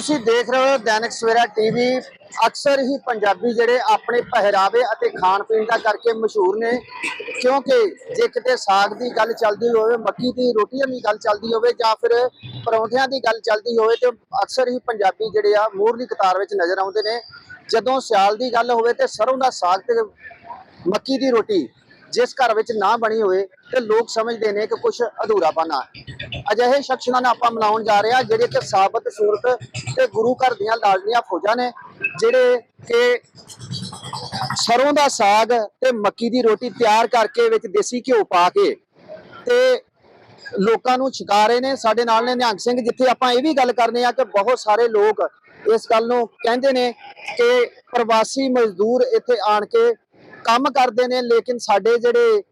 ਤੁਸੀਂ ਦੇਖ ਰਹੇ ਹੋ ਦੈਨਿਕ ਸਵੇਰਾ ਟੀਵੀ। ਅਕਸਰ ਹੀ ਪੰਜਾਬੀ ਜਿਹੜੇ ਆਪਣੇ ਪਹਿਰਾਵੇ ਅਤੇ ਖਾਣ ਪੀਣ ਦਾ ਕਰਕੇ ਮਸ਼ਹੂਰ ਨੇ। ਕਿਉਂਕਿ ਜੇ ਕਿਤੇ ਸਾਗ ਦੀ ਗੱਲ ਚੱਲਦੀ ਹੋਵੇ, ਮੱਕੀ ਦੀ ਰੋਟੀਆਂ ਦੀ ਗੱਲ ਚੱਲਦੀ ਹੋਵੇ ਜਾਂ ਫਿਰ ਪਰੌਂਠਿਆਂ ਦੀ ਗੱਲ ਚੱਲਦੀ ਹੋਵੇ ਤੇ ਅਕਸਰ ਹੀ ਪੰਜਾਬੀ ਜਿਹੜੇ ਆ ਮੂਹਰਲੀ ਕਤਾਰ ਵਿੱਚ ਨਜ਼ਰ ਆਉਂਦੇ ਨੇ। ਜਦੋਂ ਸਿਆਲ ਦੀ ਗੱਲ ਹੋਵੇ ਤੇ ਸਰੋਂ ਦਾ ਸਾਗ ਤੇ ਮੱਕੀ ਦੀ ਰੋਟੀ ਜਿਸ ਘਰ ਵਿੱਚ ਨਾ ਬਣੀ ਹੋਵੇ ਤੇ ਲੋਕ ਸਮਝਦੇ ਨੇ ਕਿ ਕੁਝ ਅਧੂਰਾਪਨ ਆ। ਅਜਿਹੇ ਸ਼ਖਸਾਂ ਨਾਲ ਆਪਾਂ ਮਿਲਾਉਣ ਜਾ ਰਹੇ ਆ ਜਿਹੜੇ ਕਿ ਸਾਬਤ, ਸੂਰਤ ਤੇ ਗੁਰੂ ਘਰ ਦੀਆਂ ਲਾਡਲੀਆਂ ਫੌਜਾਂ ਨੇ, ਜਿਹੜੇ ਕਿ ਸਰੋਂ ਦਾ ਸਾਗ ਤੇ ਮੱਕੀ ਦੀ ਰੋਟੀ ਤਿਆਰ ਕਰਕੇ ਵਿੱਚ ਦੇਸੀ ਘਿਓ ਪਾ ਕੇ ਤੇ ਲੋਕਾਂ ਨੂੰ ਛਕਾ ਰਹੇ ਨੇ। ਸਾਡੇ ਨਾਲ ਨੇ ਨਿਹੰਗ ਸਿੰਘ, ਜਿੱਥੇ ਆਪਾਂ ਇਹ ਵੀ ਗੱਲ ਕਰਨੇ ਆ ਕਿ ਬਹੁਤ ਸਾਰੇ ਲੋਕ ਇਸ ਗੱਲ ਨੂੰ ਕਹਿੰਦੇ ਨੇ ਕਿ ਪ੍ਰਵਾਸੀ ਮਜ਼ਦੂਰ ਇੱਥੇ ਆਣ ਕੇ ਕੰਮ ਕਰਦੇ ਨੇ, ਲੇਕਿਨ ਸਾਡੇ ਜਿਹੜੇ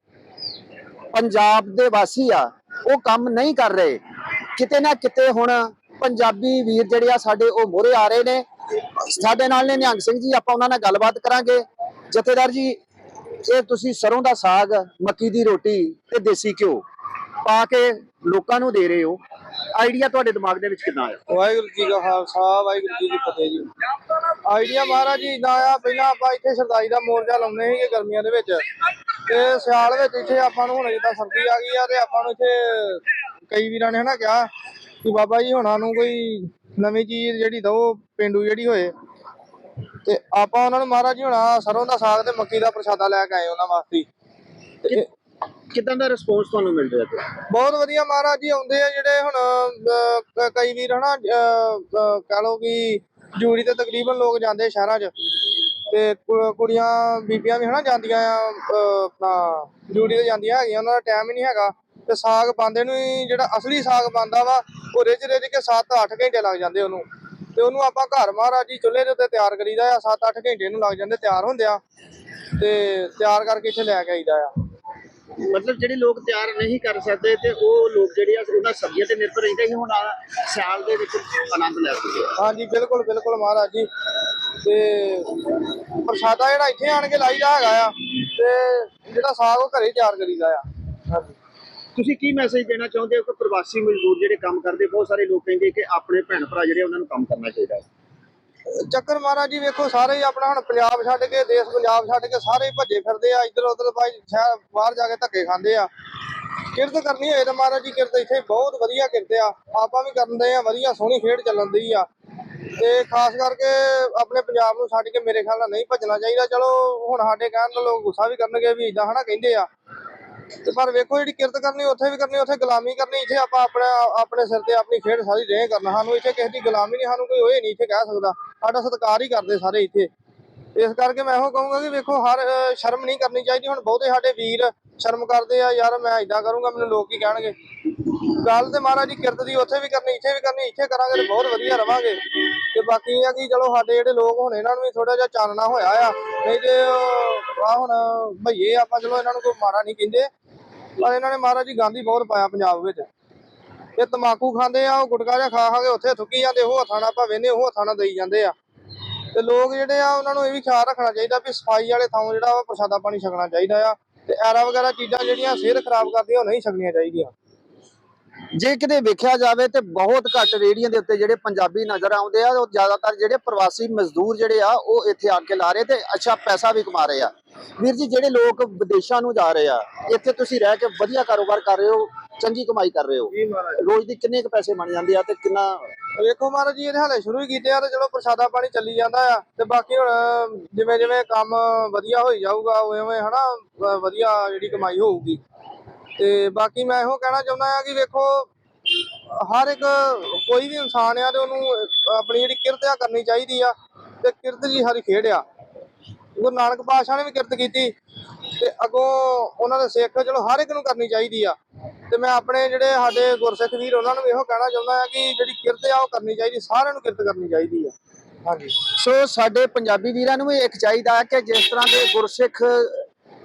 ਪੰਜਾਬ ਦੇ ਵਾਸੀ ਆ, ਉਹ ਕੰਮ ਨਹੀਂ ਕਰ ਰਹੇ। ਕਿਤੇ ਨਾ ਕਿਤੇ ਹੁਣ ਪੰਜਾਬੀ ਵੀਰ ਜਿਹੜੇ ਆ, ਸਾਡੇ ਉਹ ਮੋਰੇ ਆ ਰਹੇ ਨੇ। ਸਾਡੇ ਨਾਲ ਨੇ ਨਿਹੰਗ ਸਿੰਘ ਜੀ, ਆਪਾਂ ਉਹਨਾਂ ਨਾਲ ਗੱਲਬਾਤ ਕਰਾਂਗੇ। ਜਥੇਦਾਰ ਜੀ, ਇਹ ਤੁਸੀਂ ਸਰੋਂ ਦਾ ਸਾਗ, ਮੱਕੀ ਦੀ ਰੋਟੀ ਤੇ ਦੇਸੀ ਘਿਓ ਪਾ ਕੇ ਲੋਕਾਂ ਨੂੰ ਦੇ ਰਹੇ ਹੋ। ਆਈਡੀਆ ਤੁਹਾਡੇ ਦਿਮਾਗ ਦੇ ਵਿੱਚ ਕਿੱਦਾਂ ਆਇਆ? ਵਾਹਿਗੁਰੂ ਜੀ ਕਾ ਖਾਲਸਾ ਵਾਹਿਗੁਰੂ ਜੀ ਕੀ ਫਤਿਹ ਜੀ। ਆਈਡੀਆ ਮਹਾਰਾਜ ਜੀ ਇਦਾਂ ਆ ਪਹਿਲਾਂ ਆਪਾਂ ਇੱਥੇ ਸਰਦਾਈ ਦਾ ਮੋਰਚਾ ਲਾਉਂਦੇ ਸੀਗੇ ਗਰਮੀਆਂ ਦੇ ਵਿੱਚ। ਤੇ ਸਿਆਲ ਵਿੱਚ ਇੱਥੇ ਆਪਾਂ ਨੂੰ ਹੁਣ ਜਿੱਦਾਂ ਸਰਦੀ ਆ ਗਈ ਆ ਤੇ ਆਪਾਂ ਨੂੰ ਇੱਥੇ ਕਈ ਵੀਰਾਂ ਨੇ ਹਨਾ ਕਿਹਾ ਕਿ ਬਾਬਾ ਜੀ ਹੁਣਾਂ ਨੂੰ ਕੋਈ ਨਵੀਂ ਚੀਜ਼ ਜਿਹੜੀ ਦੋ ਪਿੰਡੂ ਜਿਹੜੀ ਹੋਏ। ਤੇ ਆਪਾਂ ਉਹਨਾਂ ਨੂੰ ਮਹਾਰਾਜ ਜੀ ਹੁਣਾ ਸਰੋਂ ਦਾ ਸਾਗ ਤੇ ਮੱਕੀ ਦਾ ਪ੍ਰਸ਼ਾਦਾ ਲੈ ਕੇ ਆਏ ਉਹਨਾਂ ਵਾਸਤੇ। ਕਿਦਾਂ ਦਾ ਰਿਸਪੌਂਸ ਤੁਹਾਨੂੰ ਮਿਲ ਰਿਹਾ ਤੇ ਬਹੁਤ ਵਧੀਆ ਮਹਾਰਾਜ ਜੀ ਆਉਂਦੇ ਆ ਜਿਹੜੇ ਹੁਣ ਅਹ, ਕ- ਕਈ ਵੀਰ ਹਨਾ ਅਹ, ਅਹ, ਕਹਿ ਲਓ ਕਿ ਜੂਰੀ ਤੇ ਤਕਰੀਬਨ ਲੋਕ ਜਾਂਦੇ ਸ਼ਹਿਰਾਂ 'ਚ ਤੇ ਕੁ- ਕੁੜੀਆਂ ਬੀਬੀਆਂ ਵੀ ਹਨਾ ਜਾਂਦੀਆਂ ਆ ਅਹ, ਆਪਣਾ ਜੂਰੀ ਤੇ ਜਾਂਦੀਆਂ ਹੈਗੀਆਂ ਉਹਨਾਂ ਦਾ ਟਾਈਮ ਹੀ ਨਹੀਂ ਹੈਗਾ ਤੇ ਸਾਗ ਪਾਉਂਦੇ ਨੂੰ ਹੀ ਜਿਹੜਾ ਅਸਲੀ ਸਾਗ ਪਾਉਂਦਾ ਵਾ ਉਹ ਰਿੱਝ ਰਿੱਝ ਕੇ 7-8 ਘੰਟੇ ਲੱਗ ਜਾਂਦੇ ਉਹਨੂੰ ਤੇ ਉਹਨੂੰ ਆਪਾਂ ਘਰ ਮਹਾਰਾਜ ਜੀ ਚੁੱਲ੍ਹੇ ਦੇ ਉੱਤੇ ਤਿਆਰ ਕਰੀਦਾ ਆ 7-8 ਘੰਟੇ ਨੂੰ ਲੱਗ ਜਾਂਦੇ ਤਿਆਰ ਹੁੰਦੇ ਆ ਤੇ ਤਿਆਰ ਕਰਕੇ ਇੱਥੇ ਲੈ ਕੇ ਆਈਦਾ ਆ। ਮਤਲਬ ਜਿਹੜੇ ਲੋਕ ਤਿਆਰ ਨਹੀਂ ਕਰ ਸਕਦੇ ਤੇ ਉਹ ਲੋਕ ਜਿਹੜੇ ਆ ਉਹਨਾਂ ਸਬਜ਼ੀਆਂ ਤੇ ਨਿਰਭਰ ਰਹਿੰਦੇ ਸੀ ਹੁਣ ਸਿਆਲ ਦੇ ਵਿੱਚ ਆਨੰਦ ਲੈ ਸਕਦੇ ਆ। ਹਾਂਜੀ ਬਿਲਕੁਲ ਬਿਲਕੁਲ ਮਹਾਰਾਜ ਜੀ। ਤੇ ਪ੍ਰਸ਼ਾਦਾ ਜਿਹੜਾ ਇੱਥੇ ਆਣ ਕੇ ਲਾਈਦਾ ਹੈਗਾ ਆ ਤੇ ਜਿਹੜਾ ਸਾਗ ਉਹ ਘਰੇ ਤਿਆਰ ਕਰੀਦਾ ਆ। ਹਾਂਜੀ। ਤੁਸੀਂ ਕੀ ਮੈਸੇਜ ਦੇਣਾ ਚਾਹੁੰਦੇ ਹੋ ਕਿ ਪ੍ਰਵਾਸੀ ਮਜ਼ਦੂਰ ਜਿਹੜੇ ਕੰਮ ਕਰਦੇ ਬਹੁਤ ਸਾਰੇ ਲੋਕ ਕਹਿੰਦੇ ਕਿ ਆਪਣੇ ਭੈਣ ਭਰਾ ਜਿਹੜੇ ਉਹਨਾਂ ਨੂੰ ਕੰਮ ਕਰਨਾ ਚਾਹੀਦਾ ਹੈ? ਚੱਕਰ ਮਹਾਰਾਜ ਜੀ, ਵੇਖੋ ਸਾਰੇ ਹੀ ਆਪਣਾ ਹੁਣ ਪੰਜਾਬ ਛੱਡ ਕੇ, ਦੇਸ਼ ਪੰਜਾਬ ਛੱਡ ਕੇ ਸਾਰੇ ਹੀ ਭੱਜੇ ਫਿਰਦੇ ਆ, ਇੱਧਰ ਉੱਧਰ ਭਾਈ ਸ਼ਹਿਰ ਬਾਹਰ ਜਾ ਕੇ ਧੱਕੇ ਖਾਂਦੇ ਆ। ਕਿਰਤ ਕਰਨੀ ਹੋਏ ਤਾਂ ਮਹਾਰਾਜ ਜੀ, ਕਿਰਤ ਇੱਥੇ ਬਹੁਤ ਵਧੀਆ ਕਿਰਤ ਆ। ਆਪਾਂ ਵੀ ਕਰਦੇ ਆ, ਵਧੀਆ ਸੋਹਣੀ ਖੇਡ ਚੱਲਣ ਦੀ ਆ। ਤੇ ਖਾਸ ਕਰਕੇ ਆਪਣੇ ਪੰਜਾਬ ਨੂੰ ਛੱਡ ਕੇ ਮੇਰੇ ਖਿਆਲ ਨਾਲ ਨਹੀਂ ਭੱਜਣਾ ਚਾਹੀਦਾ। ਚਲੋ, ਹੁਣ ਸਾਡੇ ਕਹਿਣ ਨਾਲ ਲੋਕ ਗੁੱਸਾ ਵੀ ਕਰਨਗੇ ਵੀ ਇਦਾਂ ਹਨਾ ਕਹਿੰਦੇ ਆ। ਤੇ ਪਰ ਵੇਖੋ ਜਿਹੜੀ ਕਿਰਤ ਕਰਨੀ, ਉੱਥੇ ਵੀ ਕਰਨੀ, ਉੱਥੇ ਗੁਲਾਮੀ ਕਰਨੀ, ਇੱਥੇ ਆਪਾਂ ਆਪਣਾ, ਆਪਣੇ ਸਿਰ ਤੇ ਆਪਣੀ ਖੇਡ ਸਾਰੀ ਰਹੇ ਕਰਨਾ। ਸਾਨੂੰ ਇੱਥੇ ਕਿਸੇ ਦੀ ਗੁਲਾਮੀ ਨਹੀਂ, ਸਾਨੂੰ ਕੋਈ ਹੋਏ ਨਹੀਂ ਇੱਥੇ ਕਹਿ ਸਕਦਾ। ਸਾਡਾ ਸਤਿਕਾਰ ਹੀ ਕਰਦੇ ਸਾਰੇ ਇੱਥੇ। ਇਸ ਕਰਕੇ ਮੈਂ ਇਹੋ ਕਹੂੰਗਾ ਕਿ ਵੇਖੋ, ਹਰ ਸ਼ਰਮ ਨਹੀਂ ਕਰਨੀ ਚਾਹੀਦੀ। ਹੁਣ ਬਹੁਤੇ ਸਾਡੇ ਵੀਰ ਸ਼ਰਮ ਕਰਦੇ ਆ, ਯਾਰ ਮੈਂ ਇਦਾਂ ਕਰੂੰਗਾ, ਮੈਨੂੰ ਲੋਕ ਕੀ ਕਹਿਣਗੇ। ਗੱਲ ਤੇ ਮਹਾਰਾਜ ਜੀ ਕਿਰਤ ਦੀ ਉੱਥੇ ਵੀ ਕਰਨੀ, ਇੱਥੇ ਵੀ ਕਰਨੀ, ਇੱਥੇ ਕਰਾਂਗੇ ਤੇ ਬਹੁਤ ਵਧੀਆ ਰਵਾਂਗੇ। ਤੇ ਬਾਕੀ ਆ ਕਿ ਚਲੋ ਸਾਡੇ ਜਿਹੜੇ ਲੋਕ ਹੁਣ ਇਹਨਾਂ ਨੂੰ ਵੀ ਥੋੜਾ ਜਿਹਾ ਚਾਨਣਾ ਹੋਇਆ ਆ, ਨਹੀਂ ਤੇ ਆ ਹੁਣ ਭਈਏ ਆਪਾਂ ਚਲੋ ਇਹਨਾਂ ਨੂੰ ਕੋਈ ਮਾੜਾ ਨਹੀਂ ਕਹਿੰਦੇ। ਪਰ ਇਹਨਾਂ ਨੇ ਮਹਾਰਾਜ ਜੀ ਗਾਂਧੀ ਬਹੁਤ ਪਾਇਆ ਪੰਜਾਬ ਵਿੱਚ। ਇਹ ਤਮਾਕੂ ਖਾਂਦੇ ਆ, ਉਹ ਗੁਟਕਾ ਜਿਹਾ ਖਾ ਖਾ ਕੇ ਉੱਥੇ ਥੁੱਕੀ ਜਾਂਦੇ, ਉਹ ਹੱਥਾਂ ਨਾਲ ਆਪਾਂ ਵੇਨੇ ਉਹ ਹੱਥਾਂ ਨਾਲ ਦੇਈ ਜਾਂਦੇ ਆ। ਤੇ ਲੋਕ ਜਿਹੜੇ ਆ, ਉਹਨਾਂ ਨੂੰ ਇਹ ਵੀ ਖਿਆਲ ਰੱਖਣਾ ਚਾਹੀਦਾ ਵੀ ਸਫ਼ਾਈ ਵਾਲੇ ਥਾਂ ਜਿਹੜਾ ਵਾ ਪ੍ਰਸ਼ਾਦਾ ਪਾਣੀ ਛਕਣਾ ਚਾਹੀਦਾ ਆ। ਤੇ ਐਰਾ ਵਗੈਰਾ ਚੀਜ਼ਾਂ ਜਿਹੜੀਆਂ ਸਿਹਤ ਖਰਾਬ ਕਰਦੀਆਂ, ਉਹ ਨਹੀਂ ਛਕਣੀਆਂ ਚਾਹੀਦੀਆਂ। ਜੇ ਕਿਤੇ ਵੇਖਿਆ ਜਾਵੇ ਤੇ ਬਹੁਤ ਘੱਟ ਰੇੜੀਆਂ ਦੇ ਉੱਤੇ ਜਿਹੜੇ ਪੰਜਾਬੀ ਨਜ਼ਰ ਆਉਂਦੇ ਆ, ਉਹ ਜ਼ਿਆਦਾਤਰ ਜਿਹੜੇ ਪ੍ਰਵਾਸੀ ਮਜ਼ਦੂਰ ਜਿਹੜੇ ਆ, ਉਹ ਇੱਥੇ ਆ ਕੇ ਲਾ ਰਹੇ ਤੇ ਅੱਛਾ ਪੈਸਾ ਵੀ ਕਮਾ ਰਹੇ ਆ। ਵੀਰ ਜੀ ਜਿਹੜੇ ਲੋਕ ਵਿਦੇਸ਼ਾਂ ਨੂੰ ਜਾ ਰਹੇ ਆ ਇੱਥੇ ਤੁਸੀਂ ਰਹਿ ਕੇ ਵਧੀਆ ਕਾਰੋਬਾਰ ਕਰ ਰਹੇ ਹੋ ਚੰਗੀ ਕਮਾਈ ਕਰ ਰਹੇ ਹੋ। ਜੀ ਮਹਾਰਾਜ। ਰੋਜ਼ ਦੀ ਕਿੰਨੇ ਕੁ ਪੈਸੇ ਬਣ ਜਾਂਦੇ ਆ ਤੇ ਕਿੰਨਾ ਵੇਖੋ ਮਹਾਰਾਜ ਜੀ ਇਹਦੇ ਹਾਲੇ ਸ਼ੁਰੂ ਹੀ ਕੀਤੇ ਆ ਤੇ ਚਲੋ ਪ੍ਰਸ਼ਾਦਾ ਪਾਣੀ ਚੱਲੀ ਜਾਂਦਾ ਆ ਤੇ ਬਾਕੀ ਹੁਣ ਜਿਵੇਂ ਜਿਵੇਂ ਕੰਮ ਵਧੀਆ ਹੋਈ ਜਾਊਗਾ ਉਵੇਂ ਉਵੇਂ ਹਨਾ ਵਧੀਆ ਜਿਹੜੀ ਕਮਾਈ ਹੋਊਗੀ। ਤੇ ਬਾਕੀ ਮੈਂ ਇਹੋ ਕਹਿਣਾ ਚਾਹੁੰਦਾ ਆ ਕਿ ਵੇਖੋ ਹਰ ਇੱਕ ਕੋਈ ਵੀ ਇਨਸਾਨ ਆ ਤੇ ਉਹਨੂੰ ਆਪਣੀ ਜਿਹੜੀ ਕਿਰਤ ਆ ਕਰਨੀ ਚਾਹੀਦੀ ਆ ਤੇ ਕਿਰਤ ਜੀ ਹਰੀ ਖੇਡ ਆ। ਗੁਰੂ ਨਾਨਕ ਪਾਤਸ਼ਾਹ ਨੇ ਵੀ ਕਿਰਤ ਕੀਤੀ ਤੇ ਅੱਗੋਂ ਉਹਨਾਂ ਦੇ ਸਿੱਖ ਚਲੋ ਹਰ ਇੱਕ ਨੂੰ ਕਰਨੀ ਚਾਹੀਦੀ ਆ। ਤੇ ਮੈਂ ਆਪਣੇ ਜਿਹੜੇ ਸਾਡੇ ਗੁਰਸਿੱਖ ਵੀਰ ਉਹਨਾਂ ਨੂੰ ਇਹੋ ਕਹਿਣਾ ਚਾਹੁੰਦਾ ਆ ਕਿ ਜਿਹੜੀ ਕਿਰਤ ਆ ਉਹ ਕਰਨੀ ਚਾਹੀਦੀ, ਸਾਰਿਆਂ ਨੂੰ ਕਿਰਤ ਕਰਨੀ ਚਾਹੀਦੀ ਆ। ਹਾਂਜੀ। ਸੋ ਸਾਡੇ ਪੰਜਾਬੀ ਵੀਰਾਂ ਨੂੰ ਵੀ ਇੱਕ ਚਾਹੀਦਾ ਹੈ ਕਿ ਜਿਸ ਤਰ੍ਹਾਂ ਦੇ ਗੁਰਸਿੱਖ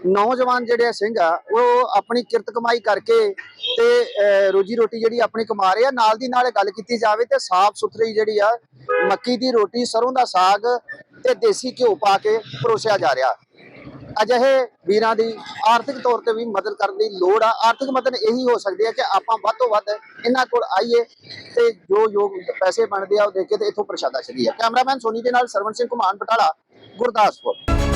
ਨੌਜਵਾਨ ਜਿਹੜੇ ਸਿੰਘ ਆ, ਉਹ ਆਪਣੀ ਕਿਰਤ ਕਮਾਈ ਕਰਕੇ ਤੇ ਰੋਜੀ ਰੋਟੀ ਜਿਹੜੀ ਆਪਣੀ ਕਮਾ ਰਹੇ ਆ, ਨਾਲ ਦੀ ਨਾਲ ਗੱਲ ਕੀਤੀ ਜਾਵੇ ਤੇ ਸਾਫ਼ ਸੁਥਰੀ ਜਿਹੜੀ ਆ ਮੱਕੀ ਦੀ ਰੋਟੀ, ਸਰੋਂ ਦਾ ਸਾਗ ਤੇ ਦੇਸੀ ਘਿਓ ਪਾ ਕੇ ਪਰੋਸਿਆ ਜਾ ਰਿਹਾ। ਅਜਿਹੇ ਵੀਰਾਂ ਦੀ ਆਰਥਿਕ ਤੌਰ ਤੇ ਵੀ ਮਦਦ ਕਰਨ ਦੀ ਲੋੜ ਆ। ਆਰਥਿਕ ਮਦਦ ਇਹੀ ਹੋ ਸਕਦੀ ਹੈ ਕਿ ਆਪਾਂ ਵੱਧ ਤੋਂ ਵੱਧ ਇਹਨਾਂ ਕੋਲ ਆਈਏ ਤੇ ਜੋ ਯੋਗ ਪੈਸੇ ਬਣਦੇ ਆ ਉਹ ਦੇ ਕੇ ਤੇ ਇੱਥੋਂ ਪ੍ਰਸ਼ਾਦਾ ਛਕੀਏ। ਕੈਮਰਾਮੈਨ ਸੋਨੀ ਦੇ ਨਾਲ ਸਰਵਨ ਸਿੰਘ ਘੁਮਾਨ ਬਟਾਲਾ, ਗੁਰਦਾਸਪੁਰ।